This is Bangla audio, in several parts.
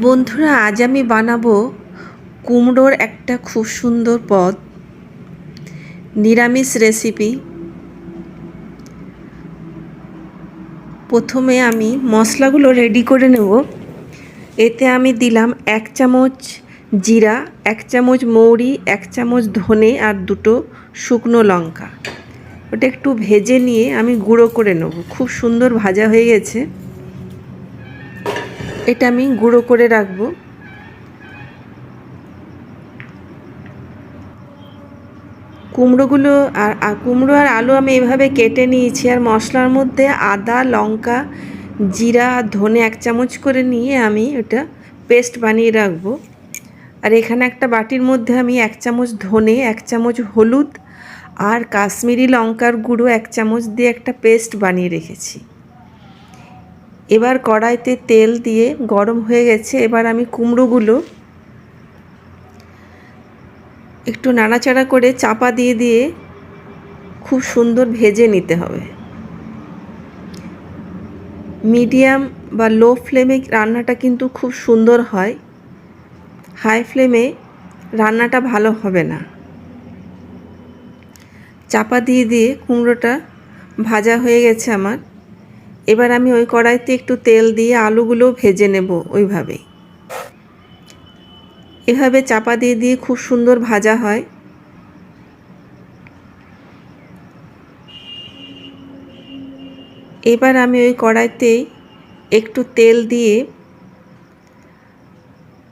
বন্ধুরা, আজ আমি বানাবো কুমড়োর একটা খুব সুন্দর পদ। নিরামিষ রেসিপি প্রথমে আমি মশলাগুলো রেডি করে নেব। এতে আমি দিলাম এক চামচ জিরা, এক চামচ মৌরি, এক চামচ ধনে আর দুটো শুকনো লঙ্কা। ওটা একটু ভেজে নিয়ে আমি গুঁড়ো করে নেব। খুব সুন্দর ভাজা হয়ে গেছে। এটা আমি গুঁড়ো করে রাখব। কুমড়োগুলো আর কুমড়ো আর আলু আমি এভাবে কেটে নিয়েছি, আর মশলার মধ্যে আদা, লঙ্কা, জিরা ধনে এক চামচ করে নিয়ে আমি ওটা পেস্ট বানিয়ে রাখব। আর এখানে একটা বাটির মধ্যে আমি এক চামচ ধনে, এক চামচ হলুদ, আর কাশ্মীরি লঙ্কার গুঁড়ো এক চামচ দিয়ে একটা পেস্ট বানিয়ে রেখেছি। এবার কড়াইতে তেল দিয়ে গরম হয়ে গেছে, এবার আমি কুমড়োগুলো একটু নাড়াচাড়া করে চাপা দিয়ে দিয়ে খুব সুন্দর ভেজে নিতে হবে। মিডিয়াম বা লো ফ্লেমে রান্নাটা কিন্তু খুব সুন্দর হয়। হাই ফ্লেমে রান্নাটা ভালো হবে না। চাপা দিয়ে দিয়ে কুমড়োটা ভাজা হয়ে গেছে আমার। এবার আমি ওই কড়াইতে একটু তেল দিয়ে আলুগুলো ভেজে নেব ওইভাবেই এভাবে চাপা দিয়ে দিয়ে খুব সুন্দর ভাজা হয়। এবার আমি ওই কড়াইতে একটু তেল দিয়ে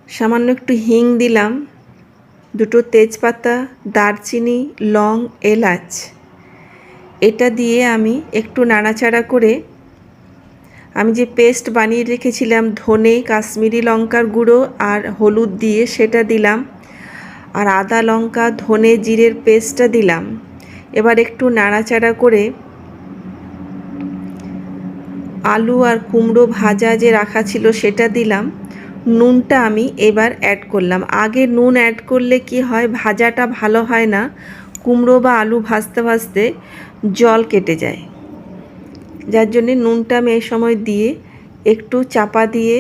সামান্য একটু হিং দিলাম, দুটো তেজপাতা, দারচিনি, লং, এলাচ। এটা দিয়ে আমি একটু নাড়াচাড়া করে আমি যে পেস্ট বানিয়ে রেখেছিলাম, ধনে, কাশ্মীরি লঙ্কার গুঁড়ো আর হলুদ দিয়ে সেটা দিলাম আর আদা লঙ্কা, ধনে জিরের পেস্টটা দিলাম। এবার একটু নাড়াচাড়া করে আলু আর কুমড়ো ভাজা যে রাখা ছিল সেটা দিলাম। নুনটা আমি এবার অ্যাড করলাম। আগে নুন অ্যাড করলে কি হয়, ভাজাটা ভালো হয় না। কুমড়ো বা আলু ভাজতে ভাজতে জল কেটে যায়। যার জন্যে নুনটা আমি এই সময় দিয়ে একটু চাপা দিয়ে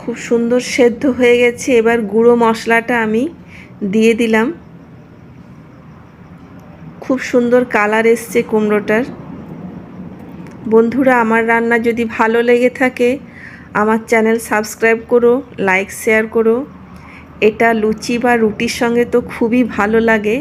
খুব সুন্দর সেদ্ধ হয়ে গেছে। এবার গুঁড়ো মশলাটা আমি দিয়ে দিলাম। খুব সুন্দর কালার এসছে কুমড়োটার। বন্ধুরা, আমার রান্না যদি ভালো লেগে থাকে, আমার চ্যানেল সাবস্ক্রাইব করো, লাইক, শেয়ার করো। এটা লুচি বা রুটির সঙ্গে তো খুবই ভালো লাগে।